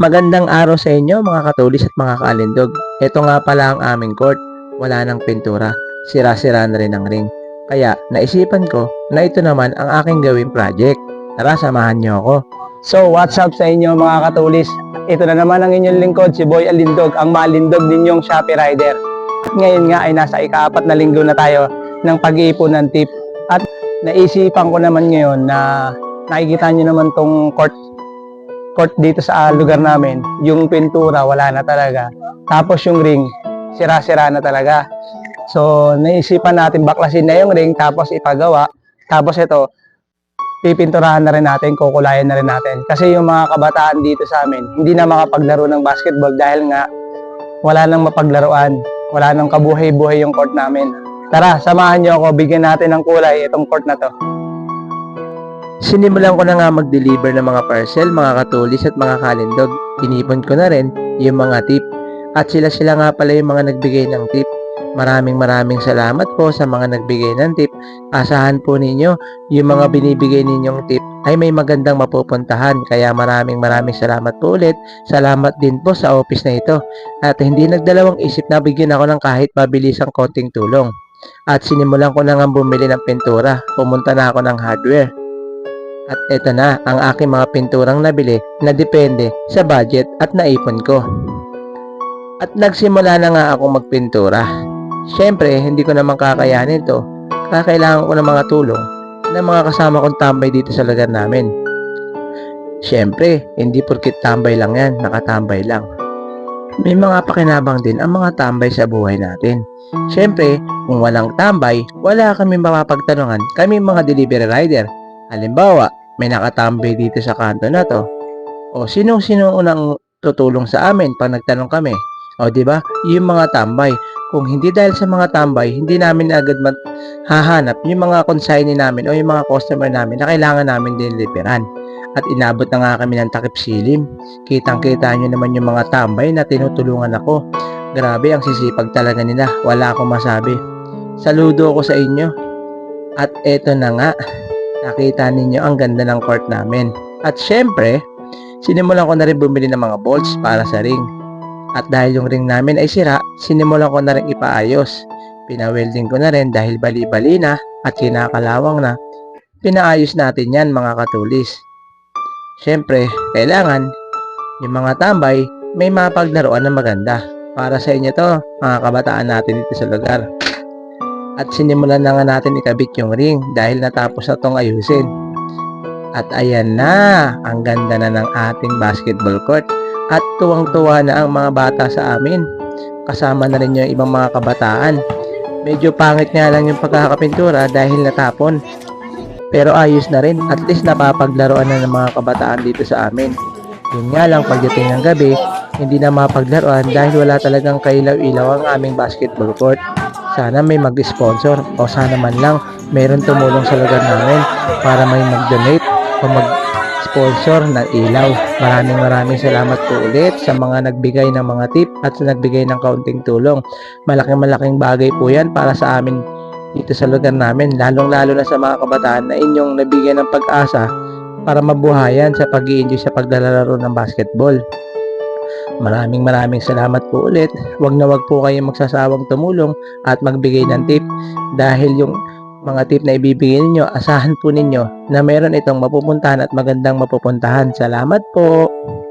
Magandang araw sa inyo mga katulis at mga kaalindog. Ito nga pala ang aming court. Wala nang pintura. Sira-sira na rin ang ring. Kaya naisipan ko na ito naman ang aking gawing project. Tara, samahan niyo ako. So, what's up sa inyo mga katulis? Ito na naman ang inyong lingkod, si Boy Alindog, ang malindog ninyong Shopee Rider. At ngayon nga ay nasa ikaapat na linggo na tayo ng pag-iipon ng tip. At naisipan ko naman ngayon na nakikita nyo naman tong court court dito sa lugar namin. Yung pintura, wala na talaga. Tapos yung ring, sira-sira na talaga. So, naisipan natin baklasin na yung ring, tapos ipagawa. Tapos ito, pipinturahan na rin natin, kukulayan na rin natin. Kasi yung mga kabataan dito sa amin, hindi na makapaglaro ng basketball dahil nga wala nang mapaglaruan. Wala nang kabuhay-buhay yung court namin. Tara, samahan niyo ako, bigyan natin ng kulay itong court na to. Sinimulan ko na nga mag-deliver ng mga parcel, mga katulis at mga kalindog. Inipon ko na rin yung mga tip. At sila-sila nga pala yung mga nagbigay ng tip. Maraming maraming salamat po sa mga nagbigay ng tip. Asahan po ninyo, yung mga binibigay ninyong tip ay may magandang mapupuntahan. Kaya maraming maraming salamat po ulit. Salamat din po sa office na ito. At hindi nagdalawang isip na bigyan ako ng kahit mabilisang konting tulong. At sinimulan ko na nga bumili ng pintura. Pumunta na ako ng hardware. At eto na ang aking mga pinturang nabili na depende sa budget at naipon ko. At nagsimula na nga ako magpintura. Siyempre, hindi ko naman kakayanin to. Kakailangan ko ng mga tulong ng mga kasama kong tambay dito sa lugar namin. Siyempre, hindi porkit tambay lang yan, nakatambay lang. May mga pakinabang din ang mga tambay sa buhay natin. Siyempre, kung walang tambay, wala kami mapapagtanungan kami mga delivery rider. Halimbawa, may nakatambay dito sa kanto na to. O sino-sino unang tutulong sa amin pag nagtanong kami? O di ba? Yung mga tambay. Kung hindi dahil sa mga tambay, hindi namin agad hahanap yung mga consignee namin o yung mga customer namin na kailangan namin din liperan. At inabot na nga kami ng takip silim. Kitang-kita nyo naman yung mga tambay na tinutulungan ako. Grabe, ang sisipag talaga nila. Wala akong masabi. Saludo ako sa inyo. At eto na nga, nakita ninyo ang ganda ng court namin. At syempre, sinimulan ko na rin bumili ng mga bolts para sa ring. At dahil yung ring namin ay sira, sinimulan ko na rin ipaayos. Pinawelding ko na rin dahil bali-bali na at kinakalawang na. Pinaayos natin yan mga katulis. Syempre, kailangan yung mga tambay may mapaglaruan na maganda. Para sa inyo to, mga kabataan natin dito sa lugar. At sinimulan na nga natin ikabit yung ring dahil natapos na tong ayusin. At ayan na, ang ganda na ng ating basketball court. At tuwang-tuwa na ang mga bata sa amin. Kasama na rin yung ibang mga kabataan. Medyo pangit nga lang yung pagkakapintura dahil natapon. Pero ayos na rin, at least napapaglaruan na ng mga kabataan dito sa amin. Yun nga lang, pagdating ng gabi, hindi na mapaglaruan dahil wala talagang kailaw-ilaw ang aming basketball court. Sana may mag-sponsor o sana man lang mayroon tumulong sa lugar namin para may mag-donate o mag-sponsor ng ilaw. Maraming maraming salamat po ulit sa mga nagbigay ng mga tip at sa nagbigay ng kaunting tulong. Malaking malaking bagay po yan para sa amin dito sa lugar namin, lalong-lalo na sa mga kabataan na inyong nabigyan ng pag-asa para mabuhayan sa pag enjoy sa paglalaro ng basketball. Maraming maraming salamat po ulit. Huwag na wag po kayong magsasawang tumulong at magbigay ng tip dahil yung mga tip na ibibigay ninyo, asahan po ninyo na meron itong mapupuntahan at magandang mapupuntahan. Salamat po!